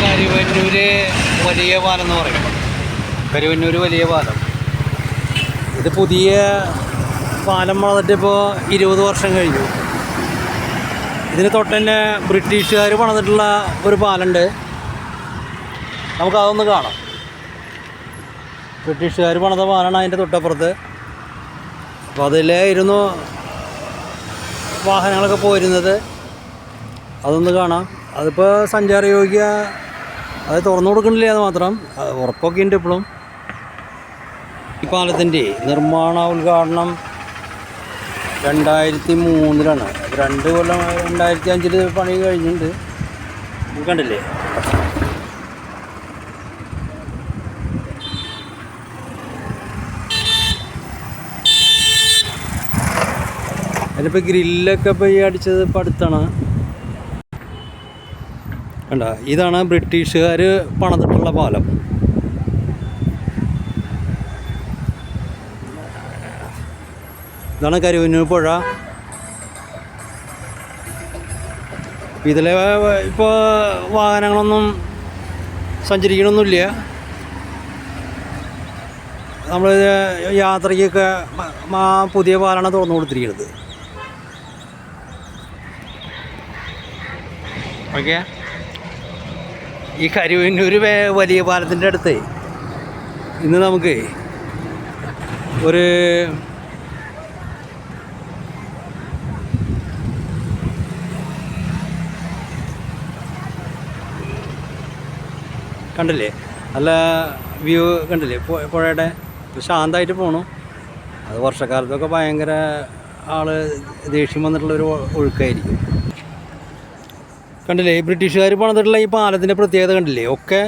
കരുവന്നൂര് വലിയ പാലം എന്ന് പറയും. കരുവന്നൂര് വലിയ പാലം. ഇത് പുതിയ പാലം വളർന്നിട്ടിപ്പോൾ ഇരുപത് വർഷം കഴിഞ്ഞു. ഇതിന് തൊട്ട് തന്നെ ബ്രിട്ടീഷുകാർ പണിതിട്ടുള്ള ഒരു പാലുണ്ട്. നമുക്ക് അതൊന്ന് കാണാം. ബ്രിട്ടീഷുകാർ പണിത പാലാണ് അതിന്റെ തൊട്ടപ്പുറത്ത്. അപ്പോൾ അതിലായിരുന്നു വാഹനങ്ങളൊക്കെ പോയിരുന്നത്. അതൊന്ന് കാണാം. അതിപ്പോൾ സഞ്ചാരയോഗ്യ അത് തുറന്നു കൊടുക്കുന്നില്ല അത് മാത്രം. ഉറപ്പൊക്കെ ഉണ്ട് ഇപ്പോഴും ഈ പാലത്തിന്റെ നിർമ്മാണ ഉദ്ഘാടനം രണ്ടായിരത്തി മൂന്നിലാണ് രണ്ട് കൊല്ലം രണ്ടായിരത്തി അഞ്ചിൽ പണി കഴിഞ്ഞിട്ടുണ്ട്. കണ്ടില്ലേ? അതിലിപ്പോൾ ഗ്രില്ലൊക്കെ ഇപ്പോൾ ഈ അടിച്ചത് ഇപ്പോൾ അടുത്താണ്. കണ്ട? ഇതാണ് ബ്രിട്ടീഷുകാർ പണിതിട്ടുള്ള പാലം. ഇതാണ് കരുവന്നൂർ പുഴ. ഇതിലെ ഇപ്പോൾ വാഹനങ്ങളൊന്നും സഞ്ചരിക്കണമൊന്നുമില്ല നമ്മൾ യാത്രയ്ക്കൊക്കെ ആ പുതിയ പാലാണ് തുറന്നു കൊടുത്തിരിക്കുന്നത്. ഓക്കെ. ഈ കരുവന്നൂർ വലിയ പാലത്തിന്റെ അടുത്ത് ഇന്ന് നമുക്ക് ഒരു കണ്ടില്ലേ? നല്ല വ്യൂ കണ്ടില്ലേ? പുഴയുടെ ശാന്തമായിട്ട് പോണു. അത് വർഷക്കാലത്തൊക്കെ ഭയങ്കര ആൾ ദേഷ്യം വന്നിട്ടുള്ളൊരു ഒഴുക്കായിരിക്കും. കണ്ടില്ലേ? ബ്രിട്ടീഷുകാർ പണിതിട്ടുള്ള ഈ പാലത്തിന്റെ പ്രത്യേകത കണ്ടില്ലേ? ഒക്കെ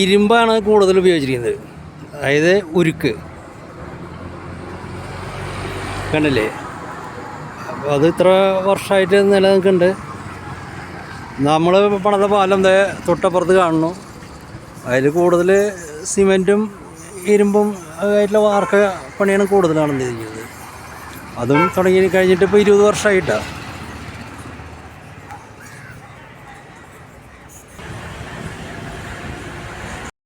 ഇരുമ്പാണ് കൂടുതൽ ഉപയോഗിച്ചിരിക്കുന്നത്. അതായത് ഉരുക്ക്. കണ്ടില്ലേ? അപ്പോൾ അത് ഇത്ര വർഷമായിട്ട് നിലനിൽക്കുന്നുണ്ട്. നമ്മൾ പണിത പാലം തൊട്ടപ്പുറത്ത് കാണുന്നു. അതിൽ കൂടുതൽ സിമെന്റും ഇരുമ്പും ആയിട്ടുള്ള വാർക്ക പണിയാണ് കൂടുതലാണ് നടന്നിരിക്കുന്നത് അതും തുടങ്ങി കഴിഞ്ഞിട്ട് ഇപ്പോൾ ഇരുപത് വർഷമായിട്ടാണ്